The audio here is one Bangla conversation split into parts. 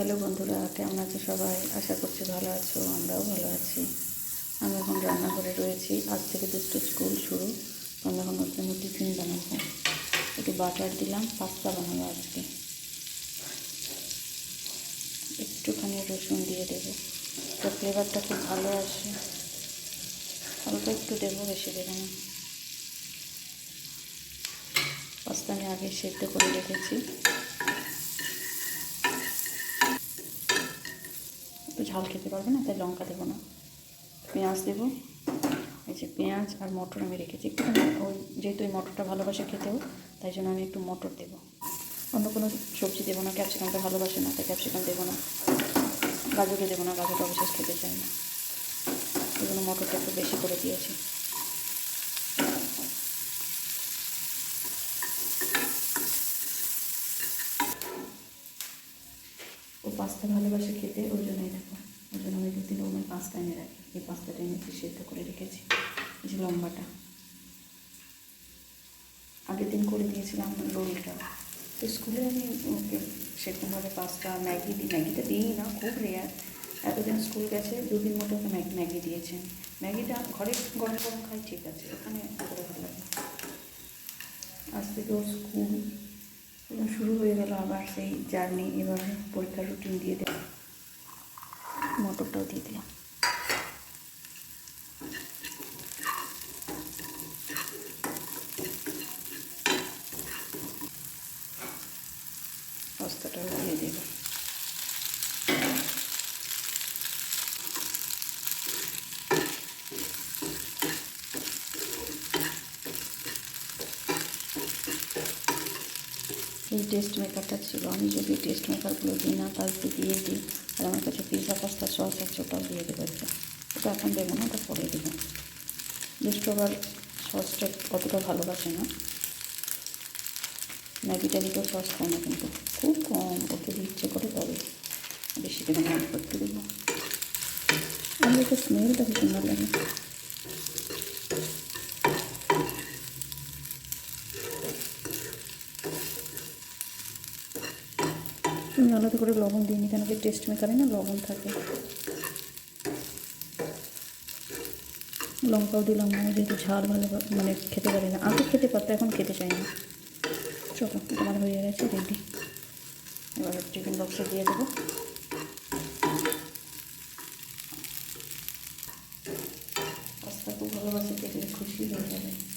হ্যালো বন্ধুরা, কেমন আছো সবাই? আশা করছি ভালো আছো, আমরাও ভালো আছি। আমি এখন রান্নাঘরে রয়েছি। আজ থেকে দুটো স্কুল শুরু। তো আমি এখন ওর জন্য টিফিন বানাবো। একটু বাটার দিলাম, পাস্তা বানাবো আজকে। একটুখানি রসুন দিয়ে দেবো। তো ফ্লেভারটা খুব ভালো আসে। অল্প একটু দেবো, বেশি দেবো না। পাস্তা আমি আগে সেদ্ধ করে রেখেছি। একটু ঝাল খেতে পারবে না, তাই লঙ্কা দেবো না। পেঁয়াজ দেবো। এই যে পেঁয়াজ আর মটর আমি রেখেছি। একটুখানি ওই যেহেতু ওই মটরটা ভালোবাসে খেতেও, তাই জন্য আমি একটু মটর দেবো। অন্য কোনো সবজি দেবো না, ক্যাপসিকামটা ভালোবাসে না, তাই ক্যাপসিকাম দেবো না। গাজরও দেবো না, গাজরটা অবশেষ খেতে চাই না। এই জন্য মটরটা একটু বেশি করে দিয়েছি ও পাস্তা ভালোবাসে খেতে ওই জন্যই দেখো। ওই জন্য আমি দু তিন রকমের পাস্তা এনে রাখি। এই পাস্তাটা এনেছি সেদ্ধ করে রেখেছি। যে লম্বাটা। আগের দিন করে দিয়েছিলাম রোলটা। তো স্কুলে আমি ওকে সেরকমভাবে পাস্তা, ম্যাগি দিই ম্যাগিটা দিই না, খুব রেয়ার এতদিন স্কুল গেছে, দুদিন মতো ওকে ম্যাগি ম্যাগি দিয়েছেন। ম্যাগিটা ঘরে গরম গরম খাই, ঠিক আছে। ওখানে ভালো লাগে। আজ থেকে ওর স্কুল শুরু হয়ে গেল আবার সেই জার্নি এবার পরীক্ষার রুটিন দিয়ে দেয় মটরটাও দিয়ে দিলাম পাস্তাটাও দিয়ে দেব এই টেস্ট মেকারটা ছিল। আমি যদি টেস্ট মেকারগুলো দিই না একটু দিয়ে দিই। আর আমার কাছে পিৎজা পাস্তা সস আছে ওটাও দিয়ে দেবো একটু। ওটা এখন দেবো না, ওটা পরে দেবো। দুষ্ট আবার সসটা অতটা ভালোবাসে না। ম্যাগিটা দিতেও সস খায় না কিন্তু খুব কম। ওকে ইচ্ছে করে তবে বেশি করে অল্প করতে দেবো। ওকে স্মেলটা কি সুন্দর লাগে আমি আলাদা করে লবণ দিইনি, কেন কি টেস্ট মেকারে না লবণ থাকে। লঙ্কাও দিলাম না যেহেতু ঝাল ভালো মানে খেতে পারি না। আগে খেতে পারতো, এখন খেতে চাই না। চলো তোমার হয়ে গেছে রেডি এবার টিফিন বক্সে দিয়ে দেবো। খুব ভালোবাসে দেখলে খুশি হয়ে যাবে।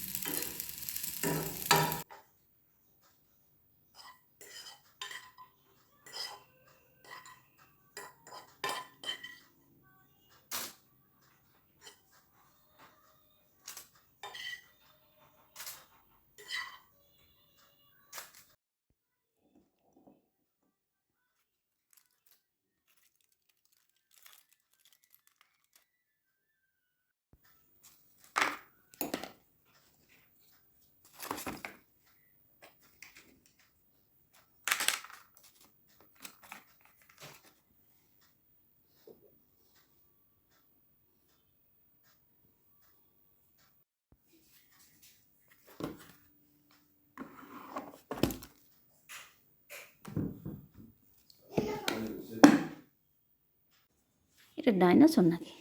এটা ডাইনোসর নাকি?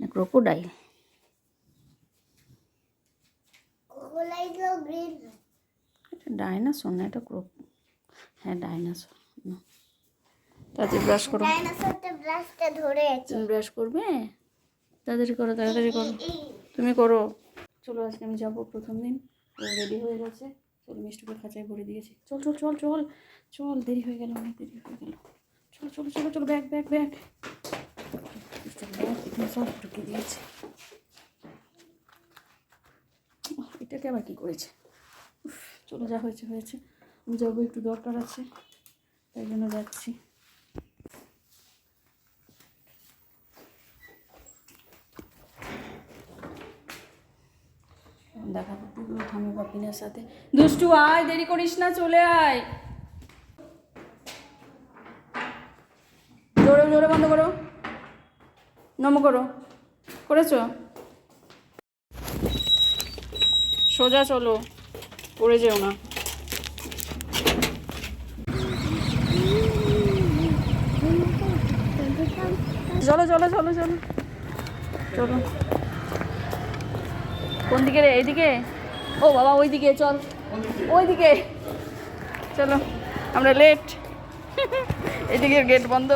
না ক্রোকোডাইল? কোলাইগুলো এটা ডাইনোসর না এটা হ্যাঁ ডাইনোসর। তাড়াতাড়ি ব্রাশ করো। ব্রাশটা ধরে তুমি ব্রাশ করবে? তাড়াতাড়ি করো তাড়াতাড়ি করো। তুমি করো। চলো আজকে আমি যাব প্রথম দিন। রেডি হয়ে গেছে। চল মিষ্টুকে খাঁচায় ভরে দিয়েছি। চল চল চল চল। চল দেরি হয়ে গেল অনেক দেরি হয়ে গেল। চল চল চলো চলো ব্যাগ ব্যাগ ব্যাগ। সব ঢুকে দিয়েছে এটাকে আবার কী করেছে? চলো যা হয়েছে হয়েছে। আমি যাব, একটু দরকার আছে, তাই জন্য যাচ্ছি। দেখা গেলো থামে বাপিনের সাথে। দুষ্টু, আয়, দেরি করিস না, চলে আয়। জোরে জোরে বন্ধ করো। নম করো। করেছ? সোজা চলো, পড়ে যেও না। চলো চলো চলো চলো। চলো। কোন দিকে রে? এইদিকে? ও বাবা, ওইদিকে, চল। ওইদিকে। চলো, আমরা লেট এদিকে গেট বন্ধ।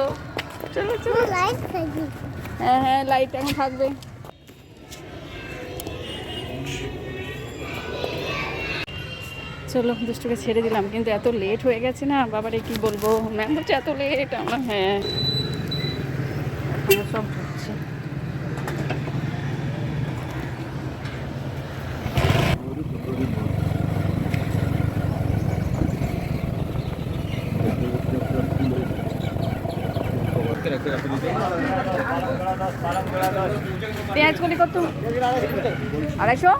চলো চলো। হ্যাঁ হ্যাঁ লাইট এখন থাকবে। চলো, দুষ্টুকে ছেড়ে দিলাম, কিন্তু এত লেট হয়ে গেছে না, বাবারে কি বলব? ম্যাম বলছে এত লেট আমরা হ্যাঁ। সব ঢুকছে পেঁয়াজ কত? আড়াইশো?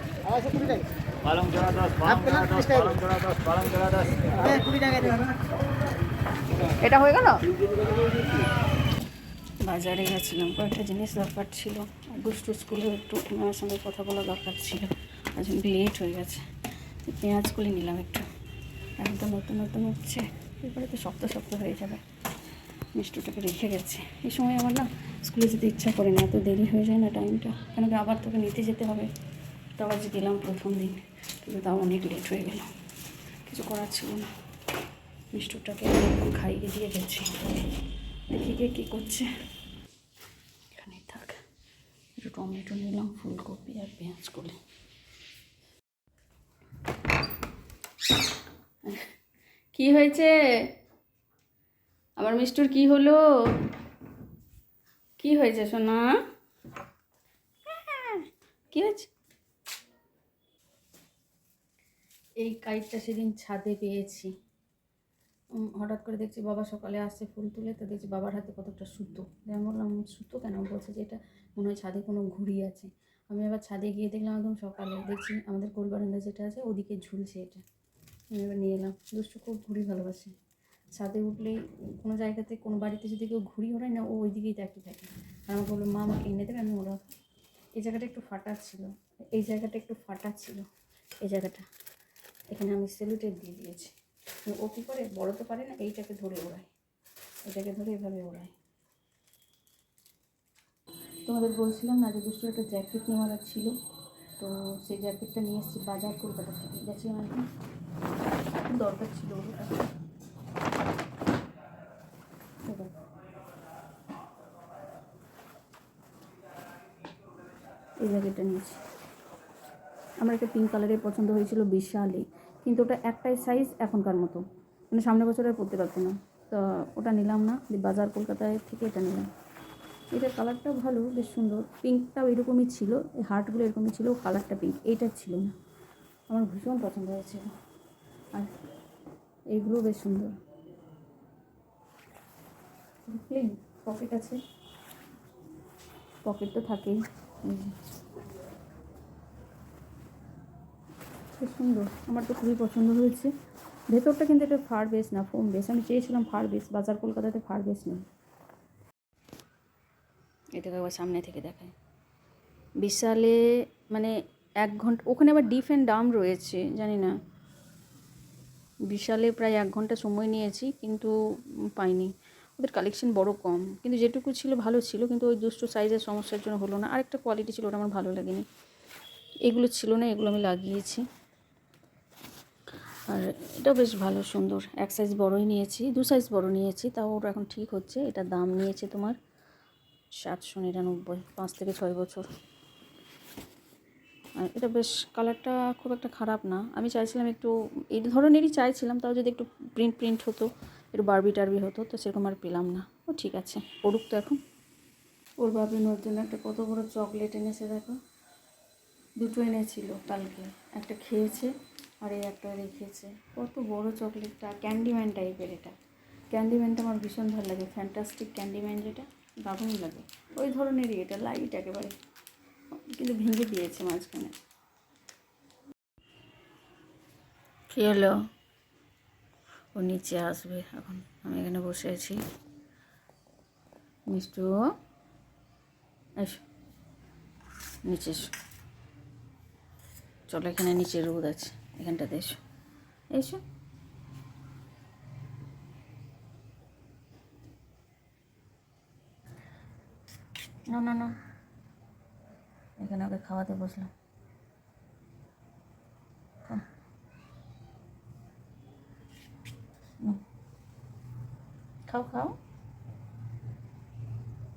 পালং জোড়া পালং জোড়া পালং জোড়া এটা হয়ে গেল? বাজারে গেছিলাম, কয়েকটা জিনিস দরকার ছিল। দুষ্টু স্কুলে একটু ওনার সঙ্গে কথা বলা দরকার ছিল। আজ লেট হয়ে গেছে। পেঁয়াজ কুলি নিলাম একটু। এখন তো নতুন নতুন হচ্ছে এরপরে তো শক্ত শক্ত হয়ে যাবে। মিষ্টুটাকে রেখে গেছে। এই সময় আমার না স্কুলে যেতে ইচ্ছা করে না, এত দেরি হয়ে যায় না টাইমটা কেন কি আবার তোকে নিতে যেতে হবে? তো আবার যে গেলাম প্রথম দিন, কিন্তু তাও অনেক লেট হয়ে গেল। কিছু করার ছিল না। একদম খাইয়ে দিয়ে গেছি। দেখি কে কী করছে। এখানে থাক। একটু টমেটো নিলাম, ফুলকপি আর পেঁয়াজ কলি। কি হয়েছে? আমার মিষ্টুর কি হলো? কি হয়েছে সোনা? কি হয়েছে? এই কাইটটা সেদিন ছাদে পেয়েছি। হঠাৎ করে দেখছি বাবা সকালে আসছে ফুল তুলে, তো দেখছি বাবার হাতে কতটা সুতো। আমি বললাম, সুতো কেন? বলছে যে এটা মনে হয় ছাদে কোনো ঘুড়ি আছে। আমি আবার ছাদে গিয়ে দেখলাম একদম সকালে। দেখছি আমাদের কোল বারান্দা যেটা আছে, ওদিকে ঝুলছে এটা। আমি এবার নিয়ে এলাম। দুষ্টু খুব ঘুড়ি ভালোবাসে। ছাদে উঠলেই কোনো জায়গাতে, কোনো বাড়িতে যদি কেউ ঘুড়ি ওড়ায় না, ও ওই দিকেই তাকিয়ে থাকে আর আমাকে বলল, মা, আমাকে এনে দেবে, আমি ওরা এই জায়গাটা একটু ফাটা ছিল। এই জায়গাটা একটু ফাটা ছিল। এই জায়গাটা। এখানে আমি সেলুটেপ দিয়ে দিয়েছি। ও কী করে? বড় তো পারে না, এইটাকে ধরে ওড়ায়। এটাকে ধরে এভাবে ওড়ায়। তোমাদের বলছিলাম না যে দুষ্টু একটা জ্যাকেট নেওয়ার ছিল? তো সেই জ্যাকেটটা নিয়ে এসেছি বাজার কলকাতা থেকে। গেছিলাম একদিন খুব দরকার ছিল ওটা এই দেখো। জ্যাকেটটা নিয়েছি। আমার একটা পিঙ্ক কালারের পছন্দ হয়েছিল বিশালে কিন্তু ওটা একটাই সাইজ এখনকার মতো। মানে সামনের বছর আর পরতে পারতো না। তো ওটা নিলাম না বাজার কলকাতায় থেকে এটা নিলাম। এটার কালারটাও ভালো, বেশ সুন্দর। পিঙ্কটাও এরকমই ছিল, এই হার্টগুলো এরকমই ছিল কালারটা পিঙ্ক এইটা ছিল না। আমার ভীষণ পছন্দ হয়েছিল। আর এইগুলো বেশ সুন্দর। পকেট আছে। পকেট তো থাকেই। খুব সুন্দর। আমার তো খুবই পছন্দ হয়েছে। ভেতরটা কিন্তু এটা ফার বেস না ফোম বেস আমি চেয়েছিলাম ফার বেস বাজার কলকাতাতে ফার বেস নেই। এটাকে আবার সামনে থেকে দেখায় বিশালে মানে এক ঘণ্টা, ওখানে আবার ডিফ অ্যান্ড ডাম রয়েছে, জানি না। বিশালে প্রায় এক ঘণ্টা সময় নিয়েছি, কিন্তু পাইনি। ওদের কালেকশন বড় কম। কিন্তু যেটুকু ছিল ভালো ছিল, কিন্তু ওই দুষ্ট সাইজের সমস্যার জন্য হলো না। আরেকটা কোয়ালিটি ছিল, ওটা আমার ভালো লাগেনি। এগুলো ছিল না, এগুলো আমি লাগিয়েছি। আর এটা বেশ ভালো, সুন্দর। এক সাইজ বড়ই নিয়েছি, দু সাইজ বড় নিয়েছি, তাও ওর এখন ঠিক হচ্ছে। এটা দাম নিয়েছে তোমার সাতশো নিরানব্বই, পাঁচ থেকে ছয় বছর। আর এটা বেশ কালারটা খুব একটা খারাপ না। আমি চাইছিলাম একটু, এই ধরনেরই চাইছিলাম, তাও যদি একটু প্রিন্ট প্রিন্ট হতো, একটু বারবি টারবি হতো, তো সেরকম আর পেলাম না। ও ঠিক আছে, পড়ুক তো এখন। ওর বাবি ওর জন্য একটা কত বড় চকলেট এনেছে দেখো। দুটো এনেছিল কালকে, একটা খেয়েছে। আর এই একটা রেখেছে। কত বড় চকলেটটা ক্যান্ডিম্যান টাইপের এটা। ক্যান্ডিম্যানটা আমার ভীষণ ভালো লাগে। ফ্যান্টাস্টিক ক্যান্ডিম্যান যেটা, দারুণ লাগে। ওই ধরনেরই এটা লাইট একেবারে। কিন্তু ভেঙে দিয়েছে মাঝখানে। কী হলো? ও নিচে আসবে এখন। আমি এখানে বসে আছি। মিষ্টু, এসো। নিচে চলো এখানে নিচে রোদ আছে। এখানটাতে এসো। এসো। না না না। এখানে ওকে খাওয়াতে বসলাম। খাও। খাও।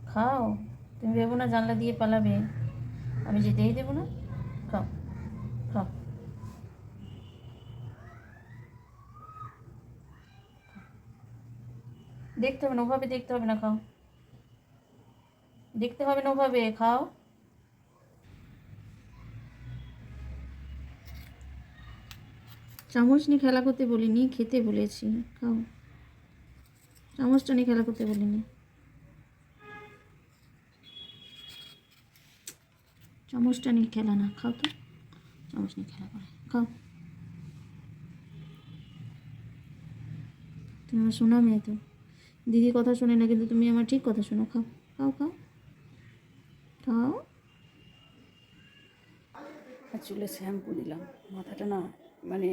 খাও। তুমি ভেবো না জানলা দিয়ে পালাবে। আমি যেতেই দেবো না। দেখতে হবে না, ওভাবে দেখতে হবে না, খাও। দেখতে হবে না, ওভাবে খাও। চামচ নিয়ে খেলা করতে বলিনি, খেতে বলেছি, খাও। চামচটা নিয়ে খেলা করতে বলিনি। চামচটা নিয়ে খেলা না, খাও তো। চামচ নিয়ে খেলা করে, খাও। তুমি আমার শোনা মেয়ে তো। দিদি কথা শোনে না, কিন্তু তুমি আমার ঠিক কথা শোনো। খাও খাও খাও। খাও। আর চুলে শ্যাম্পু দিলাম। মাথাটা না মানে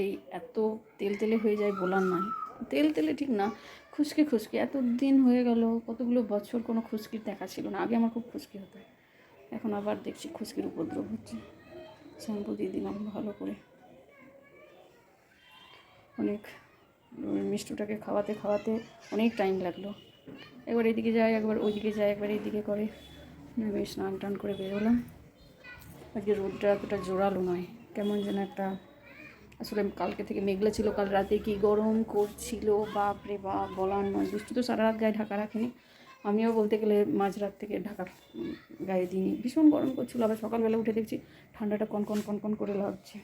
এই এত তেল তেলে হয়ে যায় বলার নয় তেল তেলে ঠিক না, খুশকি খুশকি। এত দিন হয়ে গেল, কতগুলো বছর কোনো খুশকির দেখা ছিল না। আগে আমার খুব খুশকি হতো। এখন আবার দেখছি খুশকির উপদ্রব হচ্ছে। শ্যাম্পু দিয়ে দিলাম ভালো করে। অনেক মিষ্টুটাকে খাওয়াতে খাওয়াতে অনেক টাইম লাগল। একবার এদিকে যায়, একবার ওইদিকে যায়, একবার এইদিকে করে। আমি স্নান টান করে বেরোলাম। আজকে রোদটা এতটা জোরালো নয়। কেমন যেন একটা, আসলে কালকে থেকে মেঘলা ছিল, কাল রাতে কি গরম করছিল, বাপ রে বাপ, বলার নয়। বৃষ্টি তো সারা রাত গায়ে ঢাকা রাখেনি। আমিও বলতে গেলে মাঝরাত থেকে ঢাকা গায়ে দিইনি। ভীষণ গরম করছিল, আবার সকালবেলা উঠে দেখছি ঠান্ডাটা কনকন কনকন করে লাগছে।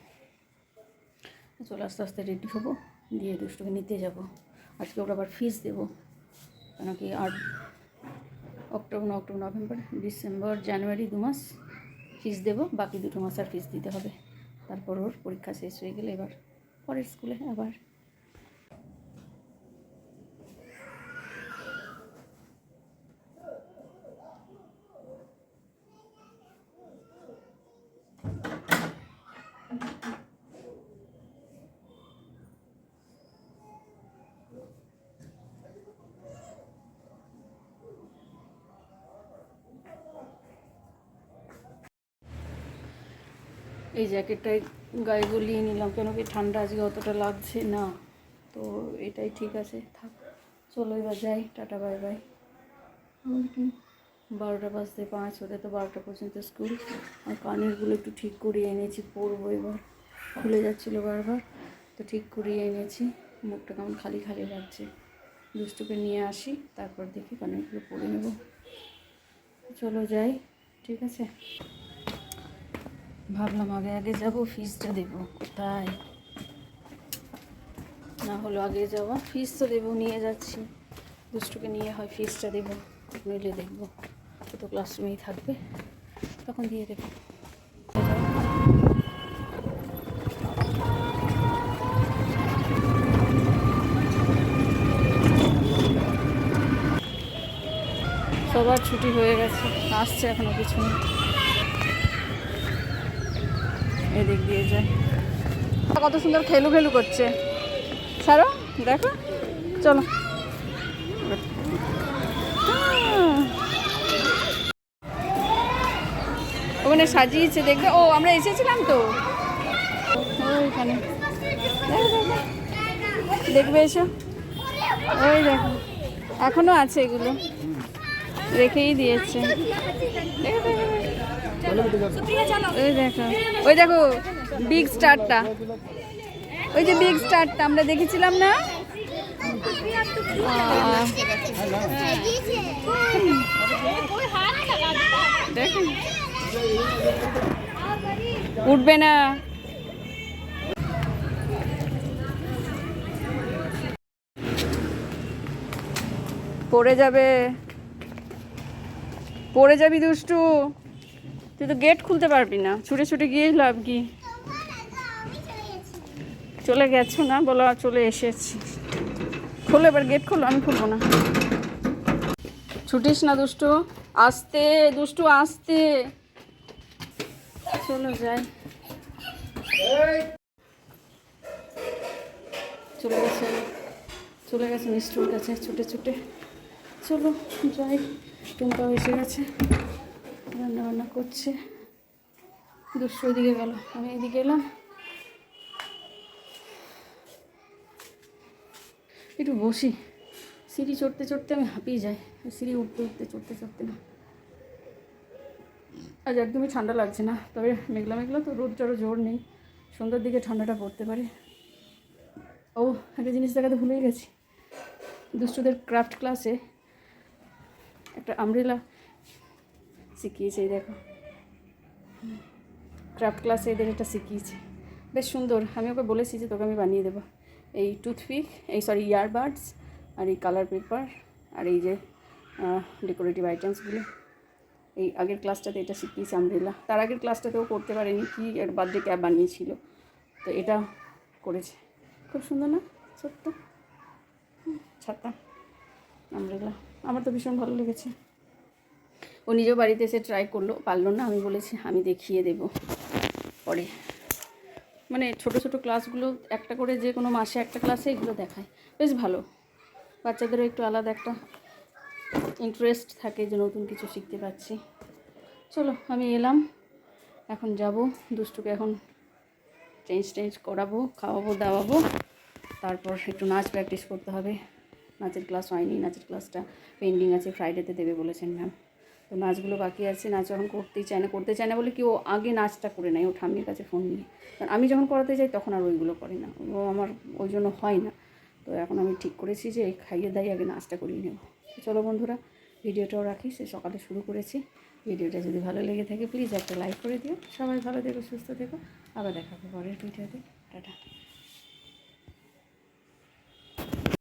চলে আস্তে আস্তে রেডি হব। দিয়ে দুষ্টুকে নিতে যাব। আজকে ওরা আবার ফিস দেবো। কেন কি আট October October November, December, January দু মাস ফিস দেবো। বাকি দুটো মাস আর ফিস দিতে হবে। তারপর ওর পরীক্ষা শেষ হয়ে গেলে এবার পরের স্কুলে আবার এই জ্যাকেটটাই গায়ে গলিয়ে নিলাম কেন কি ঠান্ডা আজকে অতটা লাগছে না। তো এটাই ঠিক আছে থাক চলো এবার যাই টাটা বাই বাই। কি? বারোটা বাজতে পাঁচ ওদের তো বারোটা পর্যন্ত স্কুল। আর কানেরগুলো একটু ঠিক করিয়ে এনেছি পরবো এবার। খুলে যাচ্ছিল বারবার তো ঠিক করিয়ে এনেছি। মুখটা কেমন খালি খালি লাগছে। দুষ্টুকে নিয়ে আসি তারপর দেখি কানেরগুলো পরে নেব। চলো যাই ঠিক আছে? ভাবলাম আগে আগে যাব ফিসটা দেবো কোথায় না হলো আগে যাওয়া ফিস তো দেবো, নিয়ে যাচ্ছি। দুষ্টুকে নিয়ে হয় ফিসটা দেবো, নইলে দেখব তো ক্লাসরুমেই থাকবে, তখন দিয়ে দেবো। সবার ছুটি হয়ে গেছে, আসছে এখনও কিছু নেই এদিক কত সুন্দর খেলু খেলু করছে। ছাড়ো দেখো। চলো। ওখানে সাজিয়েছে দেখবে। ও আমরা এসেছিলাম তো। ওইখানে। দেখো, দেখো। দেখবে এসো। ওই দেখো। এখনও আছে এগুলো। রেখেই দিয়েছে। দেখো। ওই দেখো ওই দেখো বিগ স্টারটা ওই যে বিগ স্টারটা আমরা দেখেছিলাম না? উঠবে না। পড়ে যাবে। পড়ে যাবি দুষ্টু। তুই তো গেট খুলতে পারবি না। ছুটে ছুটে গিয়েই লাভ কি? চলে গেছো না? বলো চলে এসেছি। খোলো, এবার গেট খোলো, আমি খুলবো না। ছুটিস না দুষ্টু? আসতে দুষ্টু, আসতে। চলো যাই। চলে গেছে চলে গেছে মিষ্টুর কাছে, ছুটে ছুটে। চলো, যাই। টুম্পাও এসে গেছে। রান্না বান্না করছে। দুশো ওইদিকে গেল, আমি এদিকে এলাম। একটু বসি। সিঁড়ি চড়তে চড়তে আমি হাঁপিয়ে যাই। সিঁড়ি উঠতে উঠতে, চড়তে চড়তে না। আজ একদমই ঠান্ডা লাগছে না, তবে মেঘলা মেঘলা তো রোদটারও জোর নেই। সন্ধ্যার দিকে ঠান্ডাটা পড়তে পারে। ও, একটা জিনিস দেখাতে ভুলেই গেছি। দুষ্টুদের ক্রাফট ক্লাসে একটা আমব্রেলা শিখিয়েছে এই দেখো। ক্রাফট ক্লাসে এদের এটা শিখিয়েছে। বেশ সুন্দর আমি ওকে বলেছি যে তোকে আমি বানিয়ে দেবো। এই টুথপিক এই সরি ইয়ারবাডস আর এই কালার পেপার আর এই যে ডেকোরেটিভ আইটেমসগুলো এই আগের ক্লাসটাতে এটা শিখিয়েছি আমব্রেলা। তার আগের ক্লাসটাতেও করতে পারেনি কি বার্থডে ক্যাব বানিয়েছিল। তো এটা করেছে। খুব সুন্দর না? হুম, ছাতা আমব্রেলা। আমার তো ভীষণ ভালো লেগেছে। ও নিজেও বাড়িতে এসে ট্রাই করল, পারল না, আমি বলেছি, আমি দেখিয়ে দেব। পরে মানে ছোট ছোট ক্লাসগুলো একটা করে যে কোনো মাসে একটা ক্লাসে এগুলো দেখায়। বেশ ভালো। বাচ্চাদেরও একটু আলাদা একটা ইন্টারেস্ট থাকে যে নতুন কিছু শিখতে পাচ্ছি চলো, আমি এলাম। এখন যাব, দুষ্টুকে এখন চেঞ্জ টেঞ্জ করাবো, খাওয়াবো, দাওয়াবো। তারপর একটু নাচ প্র্যাকটিস করতে হবে। নাচের ক্লাস হয়নি, নাচের ক্লাসটা পেন্ডিং আছে ফ্রাইডেতে দেবে বলেছেন ম্যাম তো নাচগুলো বাকি আছে, নাচ যখন করতেই চায় না, করতে চায় না বলে কি ও আগে নাচটা করে নেয়, ও ঠাম্মির কাছে ফোন নিয়ে। কারণ আমি যখন করাতে যাই তখন আর ওইগুলো করে না, ও আমার ওই জন্য হয় না। তো এখন আমি ঠিক করেছি যে খাইয়ে দাই আগে নাচটা করিয়ে নেব। চলো বন্ধুরা, ভিডিওটাও রাখি, সে সকালে শুরু করেছি। ভিডিওটা যদি ভালো লেগে থাকে প্লিজ একটা লাইক করে দিও। সবাই ভালো থেকো, সুস্থ থেকো। আবার দেখা হবে পরের ভিডিওতে। টাটা।